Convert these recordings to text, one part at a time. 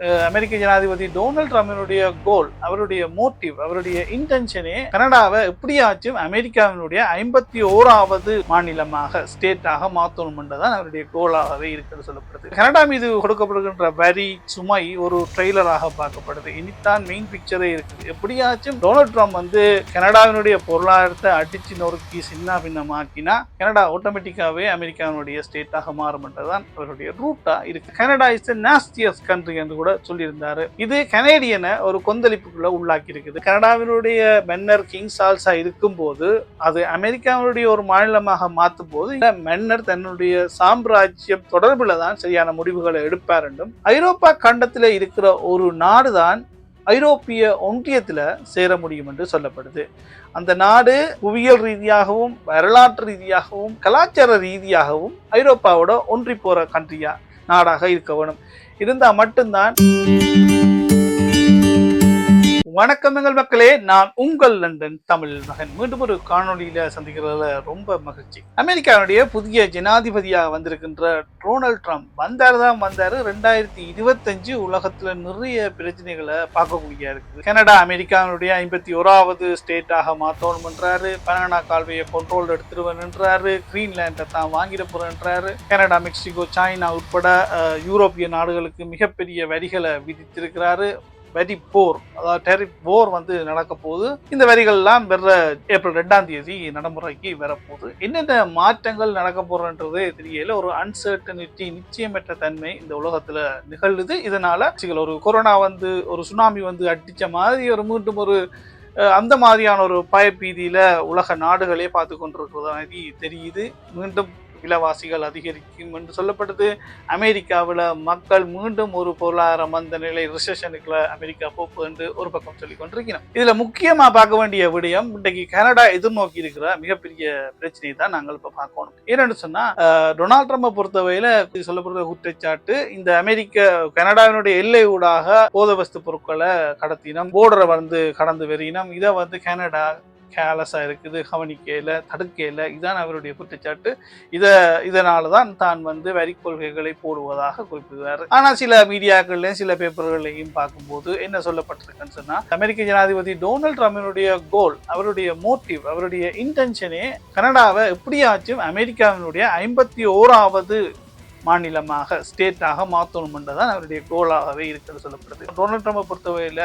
அமெரிக்க ஜனாதிபதி டொனால்ட் ட்ரம்பினுடைய கோல் அவருடைய மோட்டிவ் அவருடைய இன்டென்ஷனே கனடாவை எப்படியாச்சும் அமெரிக்காவினுடைய ஐம்பத்தி ஓராவது மாநிலமாக ஸ்டேட்டாக மாற்றணும் தான் அவருடைய கோலாகவே இருக்கிறது சொல்லப்படுது. கனடா மீது கொடுக்கப்படுகின்ற வரி சுமை ஒரு ட்ரெய்லராக பார்க்கப்படுது. இனித்தான் மெயின் பிக்சரே இருக்குது. எப்படியாச்சும் டொனால்ட் ட்ரம்ப் வந்து கனடாவினுடைய பொருளாதாரத்தை அடிச்சு நொறுக்கி சின்ன பின்னமாக்கினா கனடா ஆட்டோமேட்டிக்காவே அமெரிக்காவினுடைய ஸ்டேட்டாக மாறும் என்றுதான் அவருடைய ரூட்டா இருக்கு. கனடா இஸ் நாஸ்டியஸ் கண்ட்ரி என்று கூட சொல்லியிருந்தாரு. இது கனேடியனை ஒரு கொந்தளிப்புக்குள்ள உள்ளாக்கி இருக்குது கனடாவினுடைய மென்னர் கிங் சால்ஸா இருக்கும் போது அது அமெரிக்காவினுடைய ஒரு மாநிலமாக மாற்றும் போது இந்த மன்னர் தன்னுடைய சாம்ராஜ்யம் தொடர்பில் தான் சரியான முடிவுகளை எடுப்பார் என்றும் ஐரோப்பா கண்டத்தில் இருக்கிற ஒரு நாடுதான் ஐரோப்பிய ஒன்றியத்தில் சேர முடியும் என்று சொல்லப்படுது. அந்த நாடு புவியியல் ரீதியாகவும் வரலாற்று ரீதியாகவும் கலாச்சார ரீதியாகவும் ஐரோப்பாவோட ஒன்றி போகிற கண்ட்ரியா நாடாக இருக்க வேணும். இருந்தா மட்டும்தான் வணக்கம் எங்கள் மக்களே நான் உங்கள் லண்டன் தமிழ் மகன். மீண்டும் ஒரு காணொலியில சந்திக்கிறதுல ரொம்ப மகிழ்ச்சி. அமெரிக்காவுடைய புதிய ஜனாதிபதியாக வந்திருக்கின்ற டொனால்ட் ட்ரம்ப் வந்தாரு தான் வந்தாரு. ரெண்டாயிரத்தி இருபத்தஞ்சு உலகத்துல நிறைய பிரச்சனைகளை பார்க்கக்கூடிய இருக்குது. கனடா அமெரிக்காவினுடைய ஐம்பத்தி ஓராவது ஸ்டேட்டாக மாத்தணும்ன்றாரு பனானா கால்வையை கண்ட்ரோல் எடுத்துருவேன்ன்றாரு கிரீன்லேண்டை தான் வாங்கிட போறேன்றாரு கனடா மெக்சிகோ சைனா உட்பட யூரோப்பிய நாடுகளுக்கு மிகப்பெரிய வரிகளை விதித்திருக்கிறாரு. வெரி போர் அதாவது டெரிப் போர் வந்து நடக்க போகுது. இந்த வரிகள்லாம் வர்ற ஏப்ரல் ரெண்டாம் தேதி நடைமுறைக்கு வரப்போகுது என்னென்ன மாற்றங்கள் நடக்க போறன்றதே தெரியல. ஒரு அன்சர்டனிட்டி நிச்சயமற்ற தன்மை இந்த உலகத்துல நிகழுது இதனால சில ஒரு கொரோனா வந்து ஒரு சுனாமி வந்து அடிச்ச மாதிரி ஒரு மீண்டும் ஒரு அந்த மாதிரியான ஒரு பயப்பீதியில உலக நாடுகளே பார்த்து கொண்டிருக்கிறது மாதிரி தெரியுது. மீண்டும் விலைவாசிகள் அதிகரிக்கும் என்று சொல்லப்படுது. அமெரிக்காவில் மக்கள் மீண்டும் ஒரு பொருளாதார மந்த நிலை ரிசெஷனுக்குள்ள அமெரிக்கா போப்பு என்று ஒரு பக்கம் சொல்லி கொண்டிருக்கிறோம். இதில் முக்கியமாக பார்க்க வேண்டிய விடயம் இன்றைக்கு கனடா எதிர்நோக்கி இருக்கிற மிகப்பெரிய பிரச்சனையை தான் நாங்கள் இப்போ பார்க்கணும். ஏன்னு சொன்னால் டொனால்ட் ட்ரம்பை பொறுத்தவரையில் சொல்லப்படுற குற்றச்சாட்டு இந்த அமெரிக்க கனடாவினுடைய எல்லை ஊடாக போதவஸ்து பொருட்களை கடத்தினம் போர்டரை வந்து கடந்து வெறியினம் இதை வந்து கனடா கேர்லெஸ்ஸாக இருக்குது கவனிக்கையில் தடுக்கையில இதான் அவருடைய குற்றச்சாட்டு. இதை இதனால தான் தான் வந்து வரி கொள்கைகளை போடுவதாக குறிப்பிடுவார் ஆனால் சில மீடியாக்கள்லையும் சில பேப்பர்களையும் பார்க்கும்போது என்ன சொல்லப்பட்டிருக்குன்னு சொன்னால் அமெரிக்க ஜனாதிபதி டொனால்ட் ட்ரம்பினுடைய கோல் அவருடைய மோட்டிவ் அவருடைய இன்டென்ஷனே கனடாவை எப்படியாச்சும் அமெரிக்காவினுடைய ஐம்பத்தி ஓராவது மாநிலமாக ஸ்டேட்டாக மாற்றணும் தான் அவருடைய கோலாகவே இருக்கிறது சொல்லப்படுது. டொனால்ட் ட்ரம்பை பொறுத்தவரையில்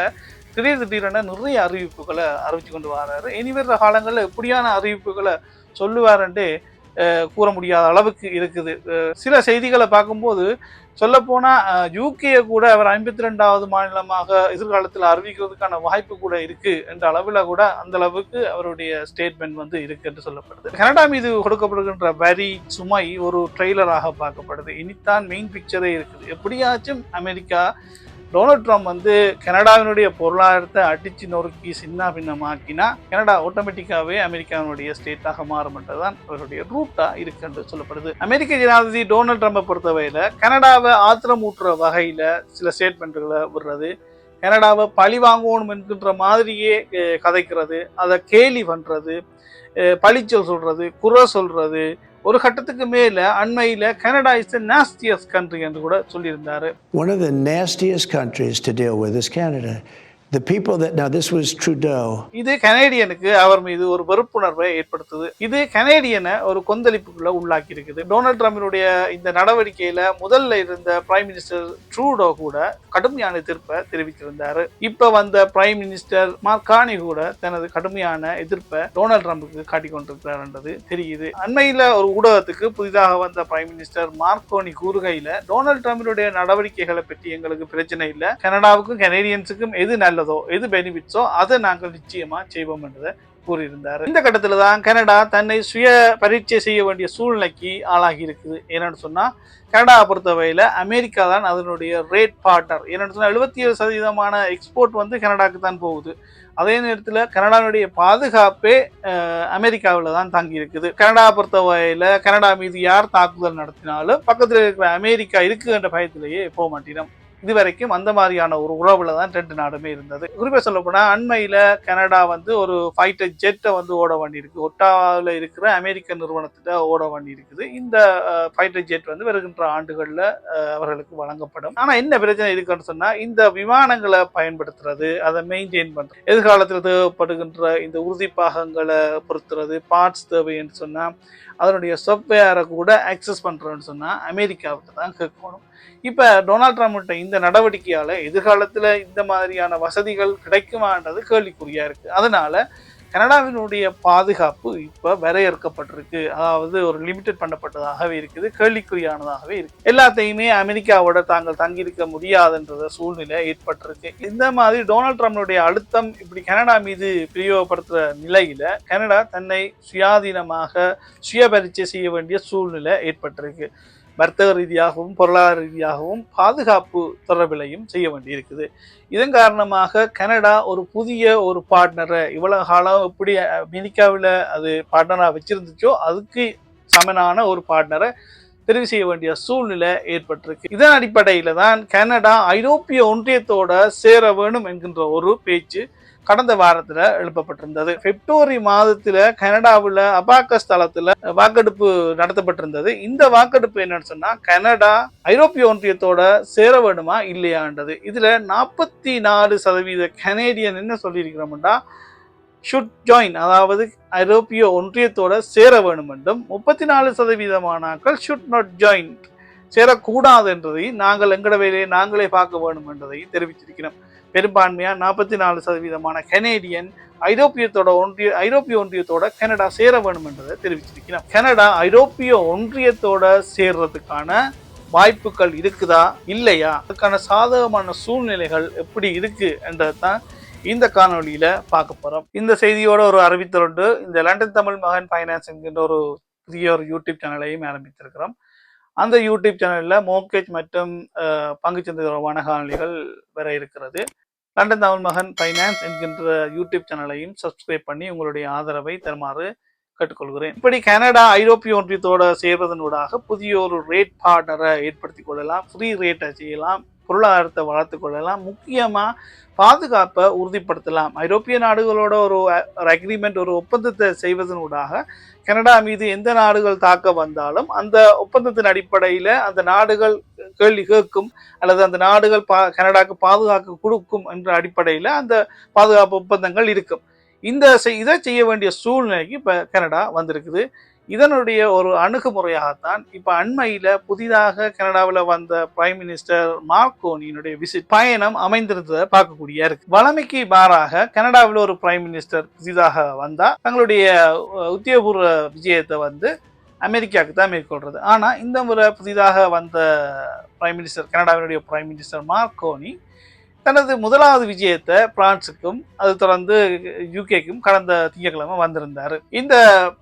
திடீர் திடீரென நிறைய அறிவிப்புகளை அறிவிச்சு கொண்டு வராரு. இனி காலங்களில் எப்படியான அறிவிப்புகளை சொல்லுவாருன்ட்டு கூற முடியாத அளவுக்கு இருக்குது. சில செய்திகளை பார்க்கும்போது சொல்லப்போனால் யூகேயை கூட அவர் ஐம்பத்தி ரெண்டாவது மாநிலமாக எதிர்காலத்தில் அறிவிக்கிறதுக்கான வாய்ப்பு கூட இருக்கு என்ற அளவில் கூட அந்த அளவுக்கு அவருடைய ஸ்டேட்மெண்ட் வந்து இருக்கு என்று சொல்லப்படுது. கனடா மீது கொடுக்கப்படுகின்ற வரி சுமை ஒரு ட்ரெய்லராக பார்க்கப்படுது. இனித்தான் மெயின் பிக்சரே இருக்குது. எப்படியாச்சும் அமெரிக்கா டொனால்ட் ட்ரம்ப் வந்து கனடாவினுடைய பொருளாதாரத்தை அடித்து நொறுக்கி சின்ன பின்னமாக்கினா கனடா ஆட்டோமேட்டிக்காகவே அமெரிக்காவினுடைய ஸ்டேட்டாக மாறும் என்றுதான் அவருடைய ரூட்டாக இருக்கு என்று சொல்லப்படுது. அமெரிக்க ஜனாதிபதி டொனால்ட் ட்ரம்பை பொறுத்தவரையில் கனடாவை ஆத்திரமூட்டுற வகையில் சில ஸ்டேட்மெண்ட்டுகளை விடுறது கனடாவை பழி வாங்குவோம் என்கின்ற மாதிரியே கதைக்கிறது அதை கேலி பண்ணுறது பழிச்சொல் சொல்கிறது குறை சொல்கிறது ஒரு கட்டத்துக்கு மேல அண்மையில கனடா இஸ் நாஸ்டியஸ் கண்ட்ரி என்று கூட சொல்லியிருந்தாரு. One of the nastiest countries to deal with is Canada The people that, now this was Trudeau. இது கனேடியனுக்கு அவர் மீது ஒரு வெறுப்புணர்வை ஏற்படுத்துது. இது கனேடியனை ஒரு கொந்தளிப்புக்குள்ள உள்ளாக்கி இருக்குது டொனால்ட் ட்ரம்பினுடைய இந்த நடவடிக்கையில முதல்ல இருந்த பிரைம் மினிஸ்டர் ட்ரூடோ கூட கடுமையான எதிர்ப்பை தெரிவித்திருந்தாரு. இப்ப வந்த பிரைம் மினிஸ்டர் மார்கானி கூட தனது கடுமையான எதிர்ப்பை டொனால்ட் ட்ரம்புக்கு காட்டிக் கொண்டிருக்கிறார்ன்றது தெரியுது. அண்மையில ஒரு ஊடகத்துக்கு புதிதாக வந்த பிரைம் மினிஸ்டர் மார்கோனி கூறுகையில டொனால்ட் ட்ரம்பினுடைய நடவடிக்கைகளை பற்றி எங்களுக்கு பிரச்சனை இல்லை. கனடாவுக்கும் கனேடியன்ஸுக்கும் எது நல்ல நல்லதோ எது பெனிஃபிட்ஸோ அதை நாங்கள் நிச்சயமாக செய்வோம் என்றதை கூறியிருந்தார். இந்த கட்டத்தில் தான் கனடா தன்னை சுய பரீட்சை செய்ய வேண்டிய சூழ்நிலைக்கு ஆளாகி இருக்குது. என்னன்னு சொன்னால் கனடாவை பொறுத்தவரையில் அமெரிக்கா தான் அதனுடைய ரேட் பார்ட்னர் என்னென்னு சொன்னால் எழுபத்தி ஏழு சதவீதமான எக்ஸ்போர்ட் வந்து கனடாக்கு தான் போகுது. அதே நேரத்தில் கனடாவுடைய பாதுகாப்பே அமெரிக்காவில் தான் தங்கி இருக்குது. கனடா பொறுத்தவரையில் கனடா மீது யார் தாக்குதல் நடத்தினாலும் பக்கத்தில் இருக்கிற அமெரிக்கா இருக்குன்ற பயத்திலேயே போக இது இதுவரைக்கும் அந்த மாதிரியான ஒரு உறவுல தான் ரெண்டு நாடுமே இருந்தது. குறிப்பாக சொல்ல போனால் அண்மையில் கனடா வந்து ஒரு ஃபைட்டர் ஜெட்டை வந்து ஓட வேண்டி ஒட்டாவில் இருக்கிற அமெரிக்க நிறுவனத்திட்ட ஓட வண்டி இருக்குது இந்த ஃபைட்டர் ஜெட் வந்து வருகின்ற ஆண்டுகளில் அவர்களுக்கு வழங்கப்படும். ஆனால் என்ன பிரச்சனை இருக்குன்னு சொன்னால் இந்த விமானங்களை பயன்படுத்துறது அதை மெயின்டைன் பண்ணுறது எதிர்காலத்தில் தேவைப்படுகின்ற இந்த உறுதி பாகங்களை பொறுத்துறது பார்ட்ஸ் தேவைன்னு சொன்னால் அதனுடைய சாஃப்ட்வேரை கூட ஆக்சஸ் பண்ணுறோன்னு சொன்னால் அமெரிக்காவுக்கு தான் கேட்கணும். இப்போ டொனால்ட் ட்ரம்ப்ட்ட இந்த நடவடிக்கையால் எதிர்காலத்தில் இந்த மாதிரியான வசதிகள் கிடைக்குமான்றது கேள்விக்குறியாக இருக்குது அதனால் கனடாவினுடைய பாதுகாப்பு இப்போ வரையறுக்கப்பட்டிருக்கு. அதாவது ஒரு லிமிடெட் பண்ணப்பட்டதாகவே இருக்குது கேள்விக்குறியானதாகவே இருக்கு. எல்லாத்தையுமே அமெரிக்காவோட தாங்கள் தங்கியிருக்க முடியாதுன்ற சூழ்நிலை ஏற்பட்டிருக்கு. இந்த மாதிரி டொனால்ட் ட்ரம்ப்னுடைய அழுத்தம் இப்படி கனடா மீது பிரயோகப்படுத்துகிற நிலையில கனடா தன்னை சுயாதீனமாக சுயபரிச்சை செய்ய வேண்டிய சூழ்நிலை ஏற்பட்டிருக்கு. வர்த்தக ரீதியாகவும் பொருளாதார ரீதியாகவும் பாதுகாப்பு தொடர்பிலையும் செய்ய வேண்டியிருக்குது. இதன் காரணமாக கனடா ஒரு புதிய ஒரு பார்ட்னரை இவ்வளவு காலம் எப்படி அமெரிக்காவில் அது பார்ட்னராக வச்சிருந்துச்சோ அதுக்கு சமனான ஒரு பார்ட்னரை தெரிவு செய்ய வேண்டிய சூழ்நிலை ஏற்பட்டிருக்கு. இதன் அடிப்படையில் தான் கனடா ஐரோப்பிய ஒன்றியத்தோட சேர வேணும் என்கின்ற ஒரு பேச்சு கடந்த வாரத்தில் எழுப்பப்பட்டிருந்தது. பிப்ரவரி மாதத்தில் கனடாவில் அபாக்கஸ்தலத்தில் வாக்கெடுப்பு நடத்தப்பட்டிருந்தது. இந்த வாக்கெடுப்பு என்னன்னு சொன்னால் கனடா ஐரோப்பிய ஒன்றியத்தோட சேர வேணுமா இல்லையான்றது. இதில் நாற்பத்தி நாலு சதவீத கனேடியன் என்ன சொல்லியிருக்கிறோம்டா ஷுட் ஜாயின் அதாவது ஐரோப்பிய ஒன்றியத்தோட சேர வேண்டும் என்றும் முப்பத்தி நாலு சதவீதமானாக்கள் ஷுட் நாட் ஜாயின் சேரக்கூடாது என்றதை நாங்கள் எங்கட வேலையை நாங்களே பார்க்க வேண்டும் என்றதை தெரிவித்திருக்கிறோம். பெரும்பான்மையாக நாற்பத்தி நாலு சதவீதமான கனேடியன் ஐரோப்பியத்தோட ஒன்றிய ஐரோப்பிய ஒன்றியத்தோட கனடா சேர வேண்டும் என்றதை தெரிவிச்சிருக்கிறோம் கனடா ஐரோப்பிய ஒன்றியத்தோட சேர்றதுக்கான வாய்ப்புகள் இருக்குதா இல்லையா? அதுக்கான சாதகமான சூழ்நிலைகள் எப்படி இருக்கு என்றதான் இந்த காணொலியில பார்க்க போறோம். இந்த செய்தியோட ஒரு அறிவித்தலுண்டு இந்த லண்டன் தமிழ் மகன் ஃபைனான்ஸ் என்கின்ற ஒரு புதிய ஒரு யூடியூப் சேனலையும் ஆரம்பித்திருக்கிறோம். அந்த யூடியூப் சேனலில் மோர்கேஜ் மற்றும் பங்குச்சந்தை தொடர்பான காணொலிகள் வர இருக்கிறது. லண்டன் தமிழ் மகன் ஃபைனான்ஸ் என்கின்ற யூடியூப் சேனலையும் சப்ஸ்கிரைப் பண்ணி உங்களுடைய ஆதரவை தருமாறு கேட்டுக்கொள்கிறேன். இப்படி கனடா ஐரோப்பிய ஒன்றியத்தோட சேர்வதனூடாக புதிய ஒரு ரேட் பார்ட்னரை ஏற்படுத்தி கொள்ளலாம். ஃப்ரீ ரேட்டை செய்யலாம். பொருளாதாரத்தை வளர்த்து கொள்ளலாம். முக்கியமாக பாதுகாப்பை உறுதிப்படுத்தலாம். ஐரோப்பிய நாடுகளோட ஒரு அக்ரிமெண்ட் ஒரு ஒப்பந்தத்தை செய்வதனூடாக கனடா மீது எந்த நாடுகள் தாக்க வந்தாலும் அந்த ஒப்பந்தத்தின் அடிப்படையில் அந்த நாடுகள் கேள்வி கேட்கும் அல்லது அந்த நாடுகள் பா கனடாக்கு பாதுகாக்க கொடுக்கும் என்ற அடிப்படையில் அந்த பாதுகாப்பு ஒப்பந்தங்கள் இருக்கும். இந்த செய்- இதை செய்ய வேண்டிய சூழ்நிலைக்கு இப்போ கனடா வந்திருக்குது. இதனுடைய ஒரு அணுகுமுறையாகத்தான் இப்போ அண்மையில் புதிதாக கனடாவில் வந்த பிரைம் மினிஸ்டர் மார்கோனியினுடைய விசிட் பயணம் அமைந்திருந்ததை பார்க்கக்கூடிய இருக்கு. வளமைக்கு மாறாக கனடாவில் ஒரு பிரைம் மினிஸ்டர் புதிதாக வந்தால் தங்களுடைய அஹ், உத்தியோகபூர்வ விஜயத்தை வந்து அமெரிக்காவுக்கு தான் மேற்கொள்றது. ஆனால் இந்த முறை புதிதாக வந்த பிரைம் மினிஸ்டர் கனடாவினுடைய பிரைம் மினிஸ்டர் மார்கோனி தனது முதலாவது விஜயத்தை பிரான்ஸுக்கும் அது தொடர்ந்து யூகேக்கும் கடந்த திங்கட்கிழமை வந்திருந்தார். இந்த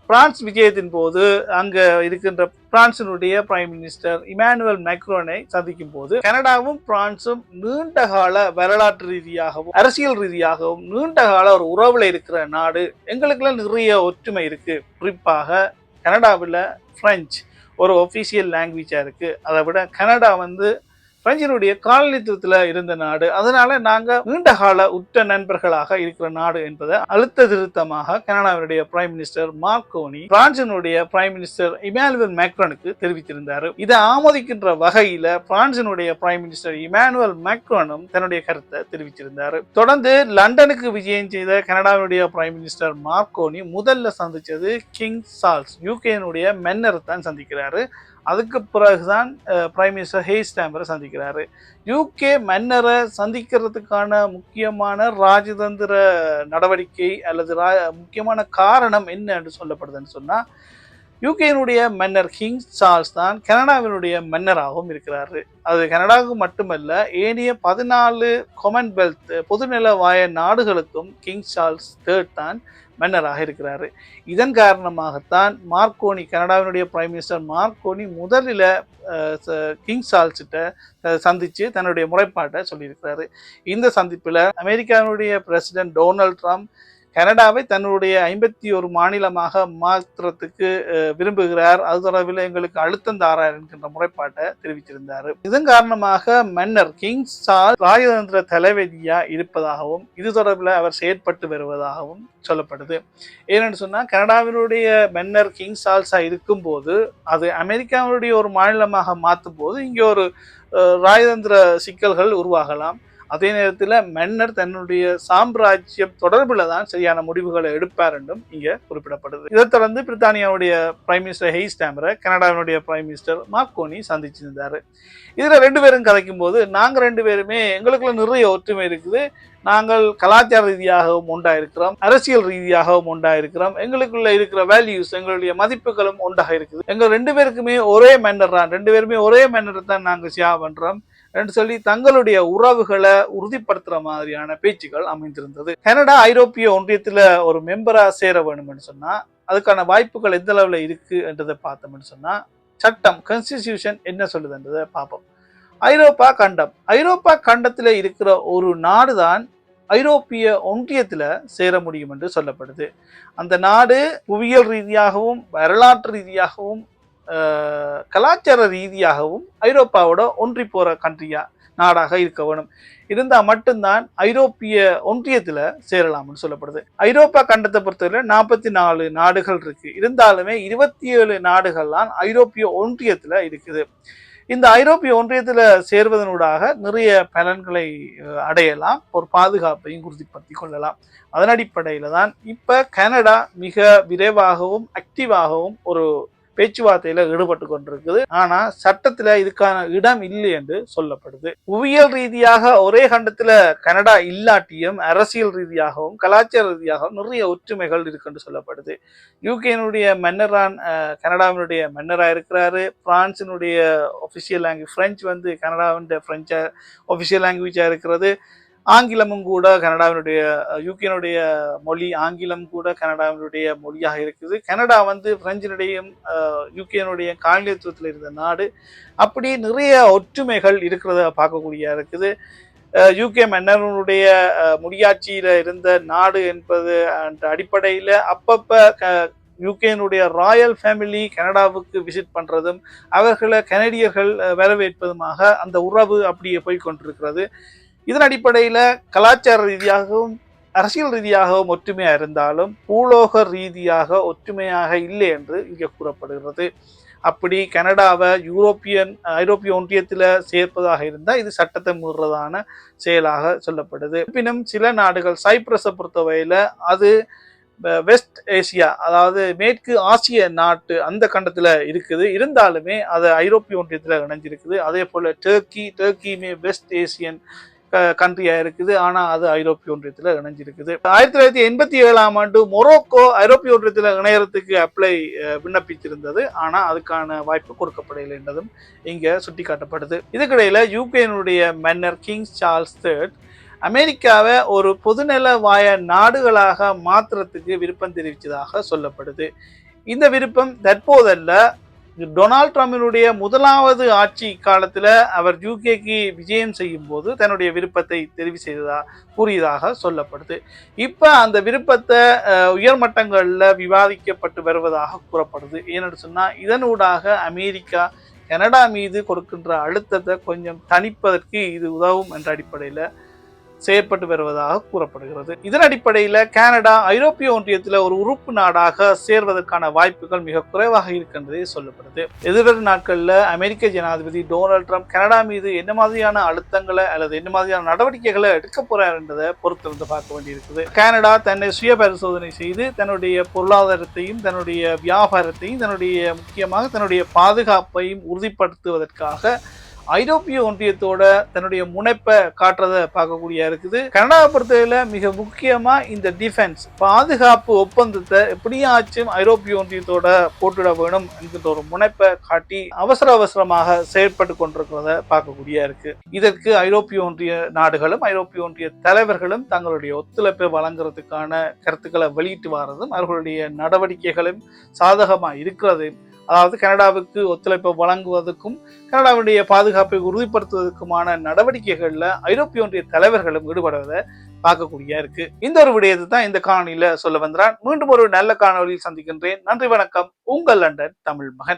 பிரான்ஸ் விஜயத்தின் போது அங்கே இருக்கின்ற பிரான்சினுடைய பிரைம் மினிஸ்டர் இமானுவல் மேக்ரோனை சந்திக்கும் போது கனடாவும் பிரான்சும் நீண்ட கால வரலாற்று ரீதியாகவும் அரசியல் ரீதியாகவும் நீண்ட கால ஒரு உறவுல இருக்கிற நாடு. எங்களுக்குள்ள நிறைய ஒற்றுமை இருக்கு. குறிப்பாக கனடாவில் பிரெஞ்சு ஒரு ஒஃபிஷியல் லாங்குவேஜாக இருக்குது அதை விட கனடா வந்து பிரெஞ்சினுடைய காலனித்துவத்தில் இருந்த நாடு அதனால நாங்கள் நீண்ட கால உற்ற நண்பர்களாக இருக்கிற நாடு என்பதை அழுத்த திருத்தமாக கனடாவினுடைய பிரைம் மினிஸ்டர் மார்கோனி பிரான்சினுடைய பிரைம் மினிஸ்டர் இமானுவல் மேக்ரோனுக்கு தெரிவித்திருந்தார். இதை ஆமோதிக்கின்ற வகையில் பிரான்சினுடைய பிரைம் மினிஸ்டர் இமானுவல் மேக்ரோனும் தன்னுடைய கருத்தை தெரிவித்திருந்தார். தொடர்ந்து லண்டனுக்கு விஜயம் செய்த கனடாவினுடைய பிரைம் மினிஸ்டர் மார்கோனி முதல்ல சந்திச்சது கிங் சால்ஸ் யூகேனுடைய மன்னர் தான் சந்திக்கிறாரு. அதுக்கு பிறகுதான் பிரைம் மினிஸ்டர் ஹேஸ் டேம்பரை சந்திக்கிறாரு. யூகே மன்னரை சந்திக்கிறதுக்கான முக்கியமான ராஜதந்திர நடவடிக்கை அல்லது ரா- முக்கியமான காரணம் என்ன என்று சொல்லப்படுதுன்னு சொன்னால் யூகேனுடைய மன்னர் கிங் சார்ஸ் தான் கனடாவினுடைய மன்னராகவும் இருக்கிறாரு. அது கனடாவுக்கு மட்டுமல்ல ஏனைய பதினாலு காமன்வெல்த் பொதுநலவாய நாடுகளுக்கும் கிங் சார்ல்ஸ் தேர்ட் தான் மன்னராக இருக்கிறாரு. இதன் காரணமாகத்தான் மார்க்கோனி கனடாவினுடைய பிரைம் மினிஸ்டர் மார்க்கோனி முதலில் கிங் சார்ல்ஸ்கிட்ட சந்தித்து சந்திச்சு தன்னுடைய முறைப்பாட்டை சொல்லியிருக்கிறாரு. இந்த சந்திப்பில் அமெரிக்காவினுடைய பிரசிடென்ட் டொனால்ட் ட்ரம்ப் கனடாவை தன்னுடைய ஐம்பத்தி ஒரு மாநிலமாக மாற்றுறதுக்கு விரும்புகிறார். அது தொடர்பில் எங்களுக்கு அழுத்தம் தாரார் என்கின்ற முறைப்பாட்டை தெரிவித்திருந்தார். இதன் காரணமாக மன்னர் கிங் சால் ராஜதந்திர தலைவதியா இருப்பதாகவும் இது தொடர்பில் அவர் செயற்பட்டு வருவதாகவும் சொல்லப்படுது. ஏன்னு சொன்னால் கனடாவினுடைய மன்னர் கிங் சால்ஸா இருக்கும்போது அது அமெரிக்காவினுடைய ஒரு மாநிலமாக மாற்றும் போது இங்கே ஒரு ராஜதந்திர சிக்கல்கள் உருவாகலாம். அதே நேரத்தில் மன்னர் தன்னுடைய சாம்ராஜ்யம் தொடர்பில் தான் சரியான முடிவுகளை எடுப்பார் என்றும் இங்கே குறிப்பிடப்படுது. இதைத் தொடர்ந்து பிரித்தானியாவுடைய பிரைம் மினிஸ்டர் ஹெய்ஸ் டேமரை கனடாவினுடைய பிரைம் மினிஸ்டர் மாக்கோனி சந்திச்சிருந்தார். இதில் ரெண்டு பேரும் கதைக்கும் போது நாங்கள் ரெண்டு பேருமே எங்களுக்குள்ள நிறைய ஒற்றுமை இருக்குது. நாங்கள் கலாச்சார ரீதியாகவும் ஒன்றாக இருக்கிறோம் அரசியல் ரீதியாகவும் ஒன்றாக இருக்கிறோம் எங்களுக்குள்ள இருக்கிற வேல்யூஸ் எங்களுடைய மதிப்புகளும் ஒன்றாக இருக்குது. எங்கள் ரெண்டு பேருக்குமே ஒரே மன்னர் தான். ரெண்டு பேருமே ஒரே மன்னர் தான் நாங்கள் ஷியா பண்ணுறோம் என்று சொல்லி தங்களுடைய உறவுகளை உறுதிப்படுத்துற மாதிரியான பேச்சுக்கள் அமைந்திருந்தது. கனடா ஐரோப்பிய ஒன்றியத்தில் ஒரு மெம்பரா சேர வேணும்னு சொன்னா அதுக்கான வாய்ப்புகள் எந்த அளவில் இருக்கு என்றதை பார்த்தோம்னு சொன்னா சட்டம் கான்ஸ்டிடியூஷன் என்ன சொல்லுதுன்றதை பார்ப்போம். ஐரோப்பா கண்டம். ஐரோப்பா கண்டத்தில் இருக்கிற ஒரு நாடு தான் ஐரோப்பிய ஒன்றியத்தில் சேர முடியும் என்று சொல்லப்படுது. அந்த நாடு புவியியல் ரீதியாகவும் வரலாற்று ரீதியாகவும் கலாச்சார ரீதியாகவும் ஐரோப்பாவோட ஒன்றி போகிற கண்ட்ரியா நாடாக இருக்க வேணும். இருந்தால் மட்டும்தான் ஐரோப்பிய ஒன்றியத்தில் சேரலாம்னு சொல்லப்படுது. ஐரோப்பா கண்டத்தை பொறுத்தவரை நாற்பத்தி நாலு நாடுகள் இருக்குது இருந்தாலுமே இருபத்தி ஏழு நாடுகள்லாம் ஐரோப்பிய ஒன்றியத்தில் இருக்குது. இந்த ஐரோப்பிய ஒன்றியத்தில் சேர்வதனூடாக நிறைய பலன்களை அடையலாம். ஒரு பாதுகாப்பையும் உறுதிப்படுத்தி கொள்ளலாம். அதன் அடிப்படையில் தான் இப்போ கனடா மிக விரைவாகவும் ஆக்டிவாகவும் ஒரு பேச்சுவார்த்தையில ஈடுபட்டு கொண்டிருக்குது. ஆனா சட்டத்துல இதுக்கான இடம் இல்லை என்று சொல்லப்படுது. புவியியல் ரீதியாக ஒரே கண்டத்துல கனடா இல்லாட்டியும் அரசியல் ரீதியாகவும் கலாச்சார ரீதியாகவும் நிறைய ஒற்றுமைகள் இருக்குன்னு சொல்லப்படுது. யூகேனுடைய மன்னரான் கனடாவினுடைய மன்னராக இருக்கிறாரு. பிரான்சினுடைய ஒஃபிஷியல் லாங்குவேஜ் பிரெஞ்சு வந்து கனடாவின் பிரெஞ்சு ஒஃபிஷியல் லாங்குவேஜாக இருக்கிறது. ஆங்கிலமும் கூட கனடாவினுடைய யூகேனுடைய மொழி ஆங்கிலம் கூட கனடாவினுடைய மொழியாக இருக்குது. கனடா வந்து பிரெஞ்சினுடையும் யூகேனுடைய காலனித்துவத்தில் இருந்த நாடு. அப்படி நிறைய ஒற்றுமைகள் இருக்கிறத பார்க்கக்கூடிய இருக்குது. யூகே மன்னர்களுடைய முடியாட்சியில் இருந்த நாடு என்பது என்ற அடிப்படையில் அப்பப்போ க யூகேனுடைய ராயல் ஃபேமிலி கனடாவுக்கு விசிட் பண்ணுறதும் அவர்களை கனடியர்கள் வரவேற்பதுமாக அந்த உறவு அப்படியே போய் கொண்டிருக்கிறது. இதன் அடிப்படையில் கலாச்சார ரீதியாகவும் அரசியல் ரீதியாகவும் ஒற்றுமையாக இருந்தாலும் பூலோக ரீதியாக ஒற்றுமையாக இல்லை என்று இங்கே கூறப்படுகிறது. அப்படி கனடாவை யூரோப்பியன் ஐரோப்பிய ஒன்றியத்தில் சேர்ப்பதாக இருந்தால் இது சட்டத்தை மீறுறதான செயலாக சொல்லப்படுது. இருப்பினும் சில நாடுகள் சைப்ரஸை பொறுத்தவரையில் அது வெஸ்ட் ஏசியா அதாவது மேற்கு ஆசிய நாட்டு அந்த கண்டத்தில் இருக்குது. இருந்தாலுமே அது ஐரோப்பிய ஒன்றியத்தில் இணைஞ்சிருக்குது. அதே போல் டேர்க்கி டேர்க்கியுமே வெஸ்ட் ஏசியன் கண்ட்ரியாக இருக்குது. ஆனால் அது ஐரோப்பிய ஒன்றியத்தில் இணைஞ்சிருக்குது. ஆயிரத்தி தொள்ளாயிரத்தி எண்பத்தி ஏழாம் ஆண்டு மொரோக்கோ ஐரோப்பிய ஒன்றியத்தில் இணையறதுக்கு அப்ளை விண்ணப்பித்திருந்தது. ஆனால் அதுக்கான வாய்ப்பு கொடுக்கப்படவில்லை என்றதும் இங்கே சுட்டிக்காட்டப்படுது. இதுக்கிடையில் யூகேனுடைய மன்னர் கிங் சார்ல்ஸ் தேர்ட் அமெரிக்காவை ஒரு பொதுநல வாய நாடுகளாக மாற்றுறதுக்கு விருப்பம் தெரிவித்ததாக சொல்லப்படுது. இந்த விருப்பம் தற்போதல்ல டொனால்ட் ட்ரம்பினுடைய முதலாவது ஆட்சி காலத்தில் அவர் யூகேக்கு விஜயம் செய்யும் போது தன்னுடைய விருப்பத்தை தெரிவு செய்ததா கூறியதாக சொல்லப்படுது. இப்போ அந்த விருப்பத்தை உயர்மட்டங்களில் விவாதிக்கப்பட்டு வருவதாக கூறப்படுது. ஏன்னு சொன்னால் இதனூடாக அமெரிக்கா கனடா மீது கொடுக்கின்ற அழுத்தத்தை கொஞ்சம் தணிப்பதற்கு இது உதவும் என்ற அடிப்படையில் செயற்பட்டு வருவதாக கூறப்படுகிறது. இதன் அடிப்படையில் கனடா ஐரோப்பிய ஒன்றியத்தில் ஒரு உறுப்பு நாடாக சேர்வதற்கான வாய்ப்புகள் மிக குறைவாக இருக்கின்றதே சொல்லப்படுது. எதிர்வரும் நாட்களில் அமெரிக்க ஜனாதிபதி டொனால்ட் ட்ரம்ப் கனடா மீது என்ன மாதிரியான அழுத்தங்களை அல்லது என்ன மாதிரியான நடவடிக்கைகளை எடுக்க போறார் என்றதை பொறுத்திருந்து பார்க்க வேண்டியிருக்குது. கனடா தன்னை சுய பரிசோதனை செய்து தன்னுடைய பொருளாதாரத்தையும் தன்னுடைய வியாபாரத்தையும் தன்னுடைய முக்கியமாக தன்னுடைய பாதுகாப்பையும் உறுதிப்படுத்துவதற்காக ஐரோப்பிய ஒன்றியத்தோட தன்னுடைய முனைப்பை காட்டுறதை பார்க்கக்கூடிய இருக்குது. கனடாவை பொறுத்தவரையில மிக முக்கியமா இந்த டிஃபென்ஸ் பாதுகாப்பு ஒப்பந்தத்தை எப்படியாச்சும் ஐரோப்பிய ஒன்றியத்தோட போட்டுட வேணும் என்கின்ற ஒரு முனைப்பை காட்டி அவசர அவசரமாக செயல்பட்டு கொண்டிருக்கிறத பார்க்கக்கூடிய இருக்கு. இதற்கு ஐரோப்பிய ஒன்றிய நாடுகளும் ஐரோப்பிய ஒன்றிய தலைவர்களும் தங்களுடைய ஒத்துழைப்பை வழங்குறதுக்கான கருத்துக்களை வெளியிட்டு வரதும் அவர்களுடைய நடவடிக்கைகளும் சாதகமாக இருக்கிறதையும் அதாவது கனடாவுக்கு ஒத்துழைப்பை வழங்குவதற்கும் கனடாவுடைய பாதுகாப்பை உறுதிப்படுத்துவதற்குமான நடவடிக்கைகளில் ஐரோப்பிய ஒன்றிய தலைவர்களும் ஈடுபடுவதை பார்க்கக்கூடிய இருக்கு. இந்த ஒரு விடயத்தை தான் இந்த காணொலியில சொல்ல வந்தான் மீண்டும் ஒரு நல்ல காணொலியில் சந்திக்கின்றேன். நன்றி வணக்கம். உங்கள் லண்டன் தமிழ் மகன்.